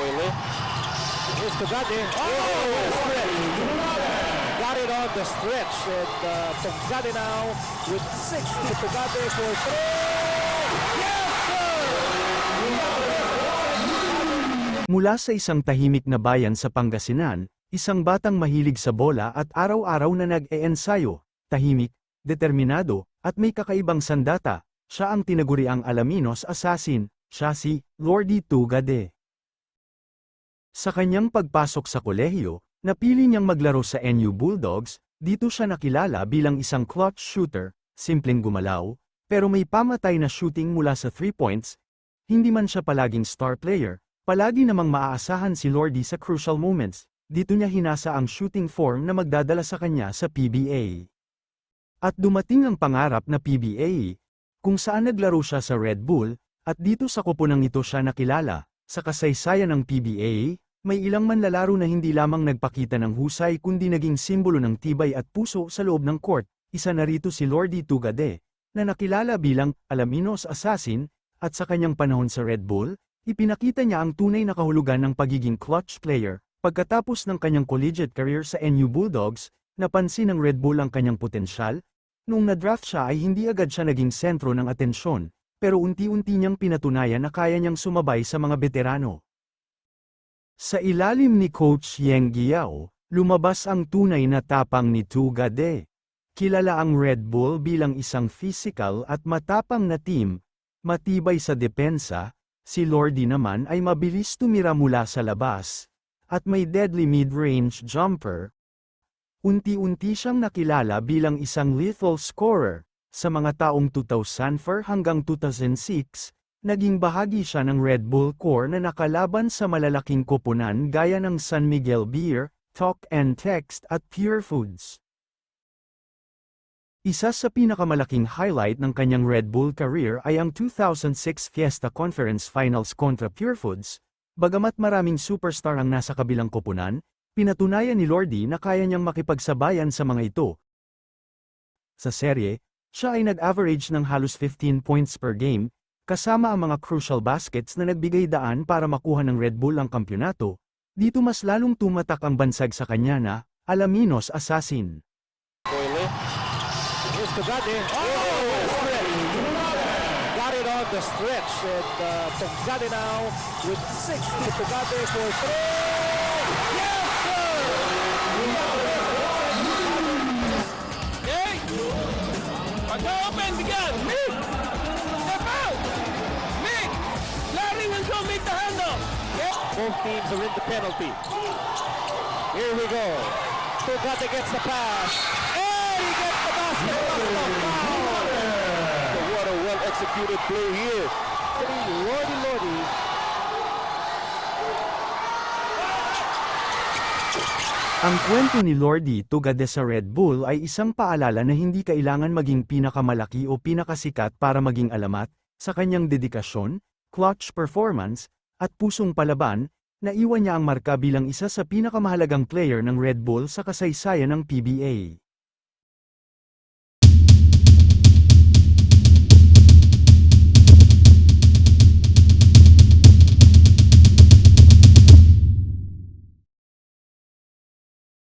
Boyle. Here's Tugade. Oh, stretch. Got it on the stretch. And uh, Tugade now with 60. Tugade for three. Yes, sir! Mula sa isang tahimik na bayan sa Pangasinan, isang batang mahilig sa bola at araw-araw na nag-eensayo, tahimik, determinado, at may kakaibang sandata, siya ang tinaguriang Alaminos Assassin, siya si Lordy Tugade. Sa kanyang pagpasok sa kolehiyo, napili niyang maglaro sa NU Bulldogs, dito siya nakilala bilang isang clutch shooter, simpleng gumalaw, pero may pamatay na shooting mula sa 3 points, hindi man siya palaging star player, palagi namang maaasahan si Lordy sa crucial moments, dito niya hinasa ang shooting form na magdadala sa kanya sa PBA. At dumating ang pangarap na PBA, kung saan naglaro siya sa Red Bull, at dito sa koponang ito siya nakilala, sa kasaysayan ng PBA, may ilang manlalaro na hindi lamang nagpakita ng husay kundi naging simbolo ng tibay at puso sa loob ng court, isa na rito si Lordy Tugade, na nakilala bilang Alaminos Assassin, at sa kanyang panahon sa Red Bull, ipinakita niya ang tunay na kahulugan ng pagiging clutch player, pagkatapos ng kanyang collegiate career sa NU Bulldogs, napansin ng Red Bull ang kanyang potensyal, Nung na-draft siya ay hindi agad siya naging sentro ng atensyon, pero unti-unti niyang pinatunayan na kaya niyang sumabay sa mga veterano. Sa ilalim ni Coach Yeng Giao, lumabas ang tunay na tapang ni Tugade. Kilala ang Red Bull bilang isang physical at matapang na team, matibay sa depensa, si Lordy naman ay mabilis tumira mula sa labas, at may deadly mid-range jumper, Unti-unti siyang nakilala bilang isang lethal scorer. Sa mga taong 2004 hanggang 2006, naging bahagi siya ng Red Bull Core na nakalaban sa malalaking koponan gaya ng San Miguel Beer, Talk and Text at Pure Foods. Isa sa pinakamalaking highlight ng kanyang Red Bull career ay ang 2006 Fiesta Conference Finals kontra Pure Foods. Bagamat maraming superstar ang nasa kabilang koponan, Pinatunayan ni Lordy na kaya niyang makipagsabayan sa mga ito. Sa serye, siya ay nag-average ng halos 15 points per game, kasama ang mga crucial baskets na nagbigay daan para makuha ng Red Bull ang kampyonato. Dito mas lalong tumatak ang bansag sa kanya na, Alaminos Assassin. Uh, Tugade now with 60. Tugade for three. Yes, sir! Hey! Pag-open, bigyan! Out! Mick! Larry will go make the handle! Yes! Both teams are in the penalty. Here we go. Tugade gets the pass. And he gets the basket. Wow! What a well-executed play here. Lordy, Lordy. Ang kwento ni Lordy Tugade sa Red Bull ay isang paalala na hindi kailangan maging pinakamalaki o pinakasikat para maging alamat, sa kanyang dedikasyon, clutch performance, at pusong palaban, naiwan niya ang marka bilang isa sa pinakamahalagang player ng Red Bull sa kasaysayan ng PBA.